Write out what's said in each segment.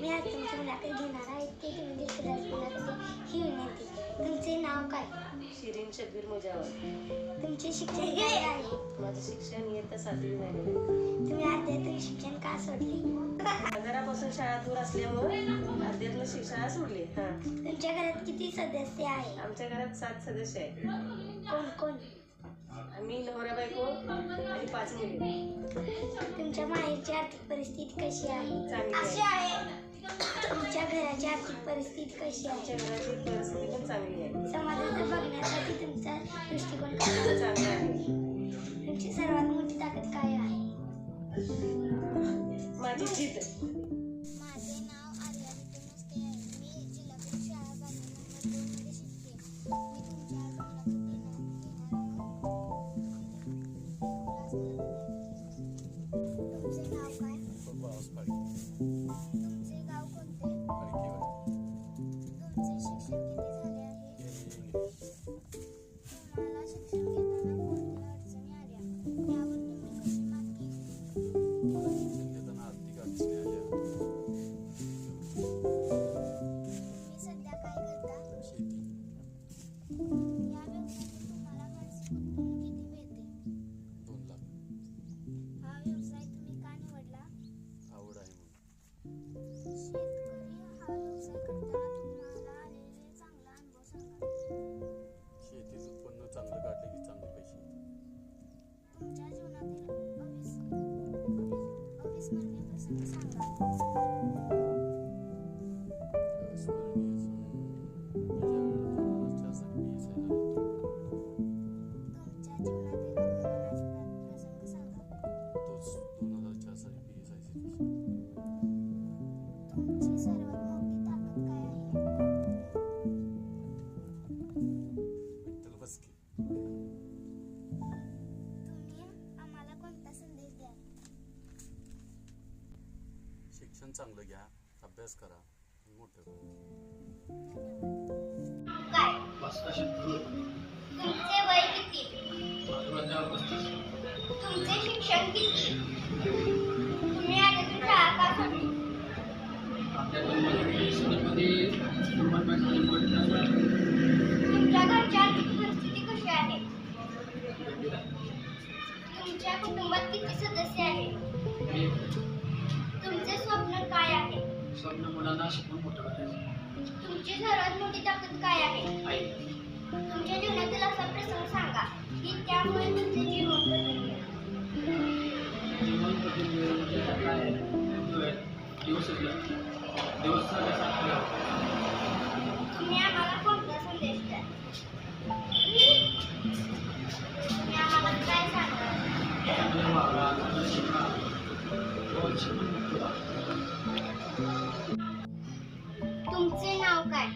मी आज तुमची मुलाखत घेणार आहे. ते तुम्ही मुलाखती ही विनंती. तुमचे नाव काय? शिरीन शब्बीर मुजावर. तुमचे शिक्षण काय आहे? माझं शिक्षण इयत्ता सातवी मध्ये तुम्ही अध्यात्मिक शिक्षण का सोडले? घरापासून शाळा दूर असल्यामुळे अध्यात्म शिक्षण सोडली. हा. तुमच्या घरात किती सदस्य आहे? आमच्या घरात सात सदस्य आहेत. कोण कोण? आम्ही नवरा बायको आणि पाच मुली. तुमच्या माहेरची आर्थिक परिस्थिती कशी आहे? चांगली आहे. तुमच्या घराची आर्थिक परिस्थिती कशी आमच्या आहे घराची परिस्थिती पण चांगली आहे. समाजात बघण्यासाठी तुमचा दृष्टिकोन आहे? चांगला आहे. तुमची सर्वात मोठी ताकद काय आहे? माझी जिद्द हा शिक्षण चांगलं घ्या. अभ्यास करा. मोठं तुमचे वय किती? तुमचे शिक्षण किती? तुम्ही आधी शाळा का सोडली तुमच्या घरची आर्थिक परिस्थिती कशी आहे? तुमच्या कुटुंबात किती सदस्य आहेत? तुमचे स्वप्न काय आहे? स्वप्न मुलांना शिकवून मोठं करायचं. तुमची सर्वात मोठी ताकद काय आहे? आई. तुमच्या जीवनातील असा प्रसंग सांगा की त्यामुळे तुमचे जीवन बदलले. जीवन बदलले म्हणजे काय आहे? वेळ, दिवस. दिवस तुम्ही आम्हाला तुमचे नाव काय?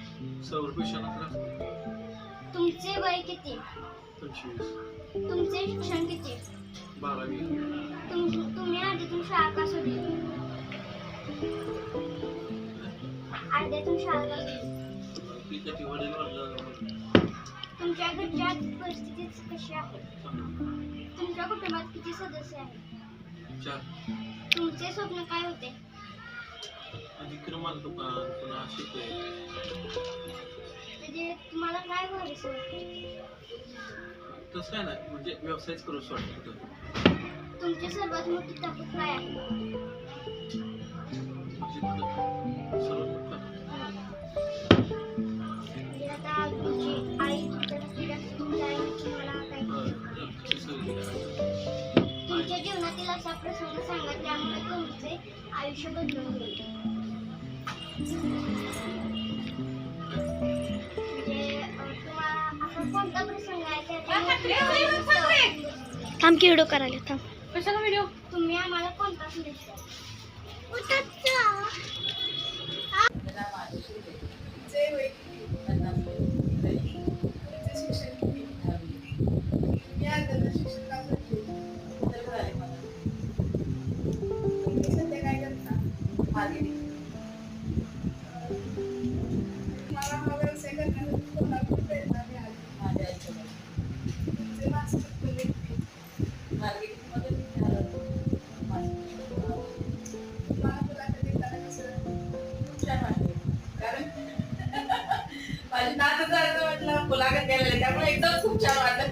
तुमचे वय किती? तुमचे शिक्षण किती? बारावी. तुम तुम्ही आधीतून शाळा का सोडली? आधीतून शाळा का सोडली? तुमच्या घरच्या परिस्थिती कशी आहे तुमच्या कुटुंबात किती सदस्य आहेत? चार तुमचे स्वप्न काय होते? अधिक्रमाल दुकान पुन्हा शिकले म्हणजे तुम्हाला काय होते? तसं काय नाही म्हणजे व्यवसायच करू वाटतं. तुमची सर्वात मोठी ताकद काय आहे? प्रसंग आहे त्याच्यामुळे थांब की व्हिडिओ करायला थांब. कशाला व्हिडिओ तुम्ही आम्हाला कोणता संदेश मुलाखत द्यायला त्यामुळे एकदम खूप छान वाटलं.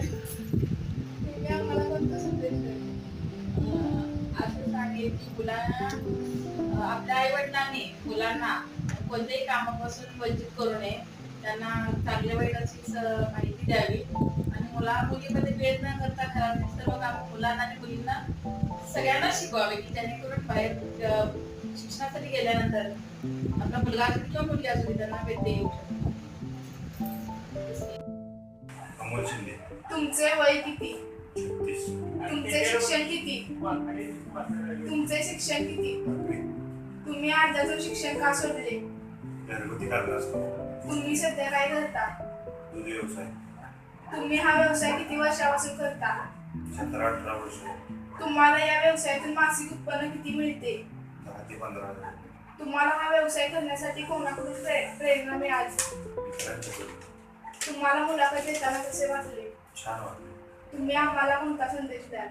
असं सांगेल की मुलांना आपल्या आई वडिलांनी मुलांना कोणत्याही कामापासून वंचित करू नये. त्यांना चांगल्या वाईटाची माहिती द्यावी. आणि मुला मुलीमध्ये भेद न करता घरातील सर्व काम मुलांना आणि मुलींना सगळ्यांना शिकवावे की जेणेकरून बाहेर शिक्षणासाठी गेल्यानंतर आपला मुलगा असू किंवा मुलगी असू त्यांना भेट देऊ शकतो. अमोल शिंदे तुमचे वय किती? छत्तीस. तुमचे शिक्षण किती? तुमचे शिक्षण किती? तुम्ही अर्ध्यातून शिक्षण का सोडले? घरगुती कारभार असतो. तुम्ही सध्या काय करता? दूध व्यवसाय. तुम्ही हा व्यवसाय किती वर्षापासून करता? सतरा अठरा वर्ष. तुम्हाला या व्यवसायातून मासिक उत्पन्न किती मिळते? दहा ते पंधरा हजार. तुम्हाला हा व्यवसाय करण्यासाठी कोणाकडून प्रे- प्रेरणा मिळाली? तुम्हाला मुलाखत देताना कसे वाटले? छान वाटले. तुम्ही आम्हाला कोणता संदेश द्याल?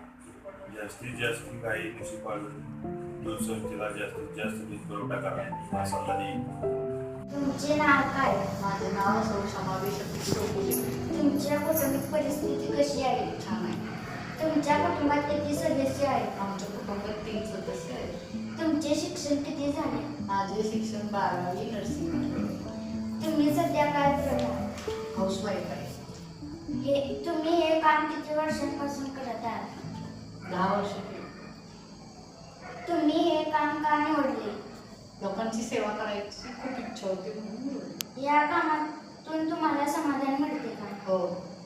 जास्तीत जास्त गाई म्हशी पाळून दूध संस्थेला जास्तीत जास्त दूध पुरवठा करा हा सल्ला देईन. तुमचे नाव काय? माझं नाव सौ समावेश चौकुले तुमच्या कौटुंबिक परिस्थिती कशी आहे? छान आहे. तुमच्या कुटुंबात किती सदस्य आहेत? आमच्या कुटुंबात तीन सदस्य आहेत. तुमचे शिक्षण किती झाले? माझे शिक्षण बारावी नर्सिंग तुम्ही सध्या काय आहे हे तुम्ही हे काम किती वर्षांपासून करत आहात? दहा वर्ष. तुम्ही हे काम का निवडले? लोकांची सेवा करायची खूप इच्छा होती म्हणून. या कामातून तुम्हाला समाधान मिळते का? हो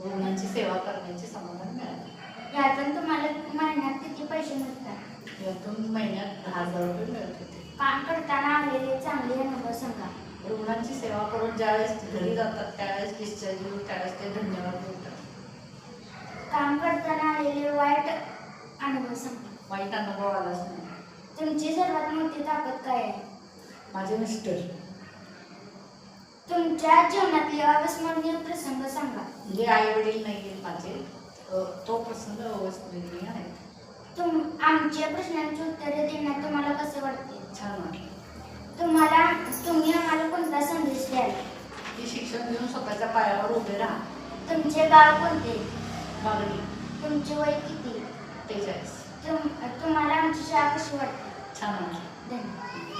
रुग्णांची सेवा करण्याचे समाधान मिळाले यातून तुम्हाला महिन्यात किती पैसे मिळतात? यातून महिन्यात दहा हजार रुपये मिळत होते. काम करताना आलेले चांगले अनुभव सांगा. रुग्णांची सेवा करून ज्यावेळेस घरी जातात त्यावेळेस डिस्चार्ज होऊन त्यावेळेस ते धन्यवाद बोलतात. काम करताना आलेले वाईट अनुभव सांगा. वाईट अनुभव आलाच नाही तुमची सर्वात मोठी ताकद काय आहे? माझे मिस्टर. तुमच्या जीवनातले अविस्मरणीय प्रसंग सांगा. म्हणजे आई वडील नाही माझे तो प्रसंग अवस्मरणीय आहे. तुम आमच्या प्रश्नांची उत्तरे देण्यात तुम्हाला कसे वाटते? छान वाटलं. तुम्हाला तुम्ही आम्हाला कोणता संदेश द्याल की शिक्षण घेऊन स्वतःच्या पायावर उभे राहा तुमचे गाव कोणते? मागणी तुमचे वय किती? तेचाळीस तुम तुम्हाला आमची शाळा कशी वाटते? छान वाटलं धन्यवाद.